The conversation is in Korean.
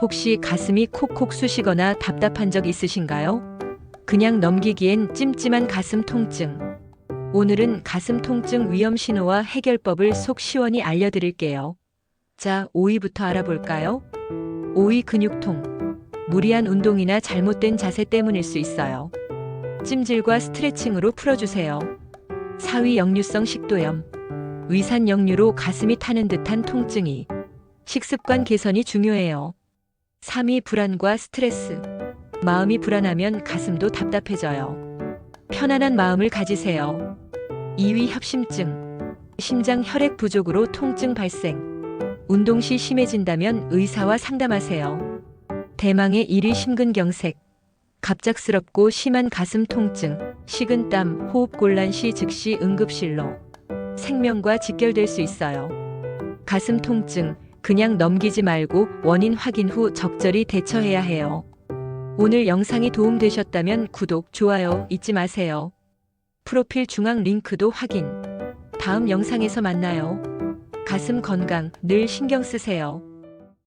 혹시 가슴이 콕콕 쑤시거나 답답한 적 있으신가요? 그냥 넘기기엔 찜찜한 가슴 통증. 오늘은 가슴 통증 위험 신호와 해결법을 속 시원히 알려드릴게요. 자, 5위부터 알아볼까요? 5위 근육통. 무리한 운동이나 잘못된 자세 때문일 수 있어요. 찜질과 스트레칭으로 풀어주세요. 4위 역류성 식도염. 위산 역류로 가슴이 타는 듯한 통증이. 식습관 개선이 중요해요. 3위 불안과 스트레스. 마음이 불안하면 가슴도 답답해져요. 편안한 마음을 가지세요. 2위 협심증. 심장 혈액 부족으로 통증 발생. 운동 시 심해진다면 의사와 상담하세요. 대망의 1위 심근경색. 갑작스럽고 심한 가슴 통증, 식은땀, 호흡곤란 시 즉시 응급실로 생명과 직결될 수 있어요. 가슴 통증, 그냥 넘기지 말고 원인 확인 후 적절히 대처해야 해요. 오늘 영상이 도움되셨다면 구독, 좋아요 잊지 마세요. 프로필 중앙 링크도 확인. 다음 영상에서 만나요. 가슴 건강 늘 신경 쓰세요.